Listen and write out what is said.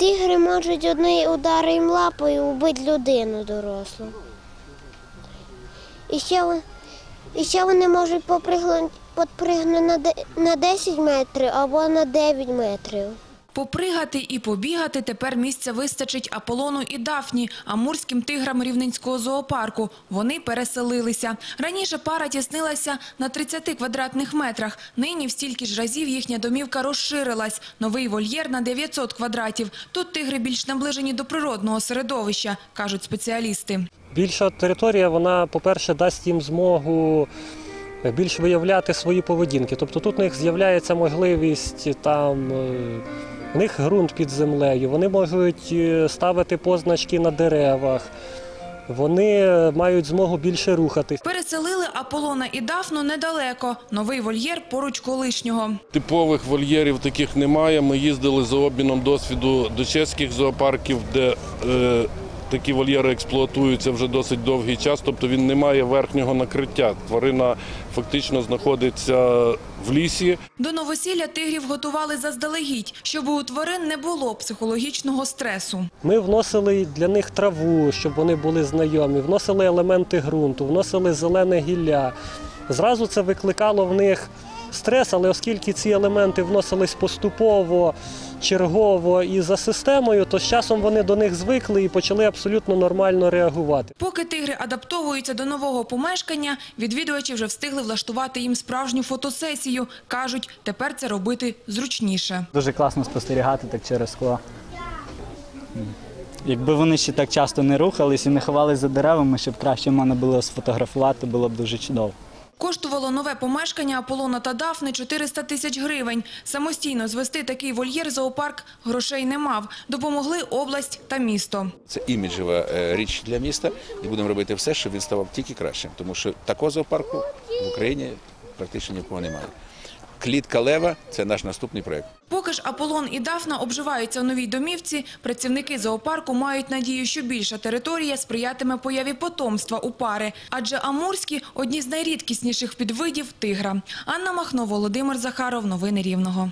Тігри можуть одним ударом лапою вбити людину дорослу. І ще, і ще вони можуть попригнути на 10 метрів або на 9 метрів. Попригати і побігати тепер місця вистачить Аполлону і Дафні, амурським тиграм Рівненського зоопарку. Вони переселилися. Раніше пара тіснилася на 30 квадратних метрах. Нині в стільки ж разів їхня домівка розширилась. Новий вольєр на 900 квадратів. Тут тигри більш наближені до природного середовища, кажуть спеціалісти. Більша територія, вона, по-перше, дасть їм змогу більш виявляти свої поведінки. Тобто тут у них з'являється можливість там. В них ґрунт під землею, вони можуть е, ставити позначки на деревах, вони мають змогу більше рухатись. Переселили Аполлона і Дафну недалеко. Новий вольєр поруч колишнього. Типових вольєрів таких немає. Ми їздили за обміном досвіду до чеських зоопарків, де е, такі вольєри експлуатуються вже досить довгий час, тобто він не має верхнього накриття. Тварина фактично знаходиться в лісі. До новосілля тигрів готували заздалегідь, щоб у тварин не було психологічного стресу. Ми вносили для них траву, щоб вони були знайомі, вносили елементи ґрунту, вносили зелене гілля. Зразу це викликало в них стрес, але оскільки ці елементи вносились поступово, чергово і за системою, то з часом вони до них звикли і почали абсолютно нормально реагувати. Поки тигри адаптовуються до нового помешкання, відвідувачі вже встигли влаштувати їм справжню фотосесію. Кажуть, тепер це робити зручніше. Дуже класно спостерігати так через скло. Якби вони ще так часто не рухались і не ховались за деревами, щоб краще можна було сфотографувати, було б дуже чудово. Коштувало нове помешкання Аполлона та Дафни 400 тисяч гривень. Самостійно звести такий вольєр зоопарк грошей не мав. Допомогли область та місто. Це іміджева е, річ для міста, і будемо робити все, щоб він ставав тільки кращим, тому що такого зоопарку в Україні практично нікого немає. Клітка лева це наш наступний проєкт. Ж Аполлон і Дафна обживаються у новій домівці, працівники зоопарку мають надію, що більша територія сприятиме появі потомства у пари. Адже амурські – одні з найрідкісніших підвидів тигра. Анна Махно, Володимир Захаров. Новини Рівного.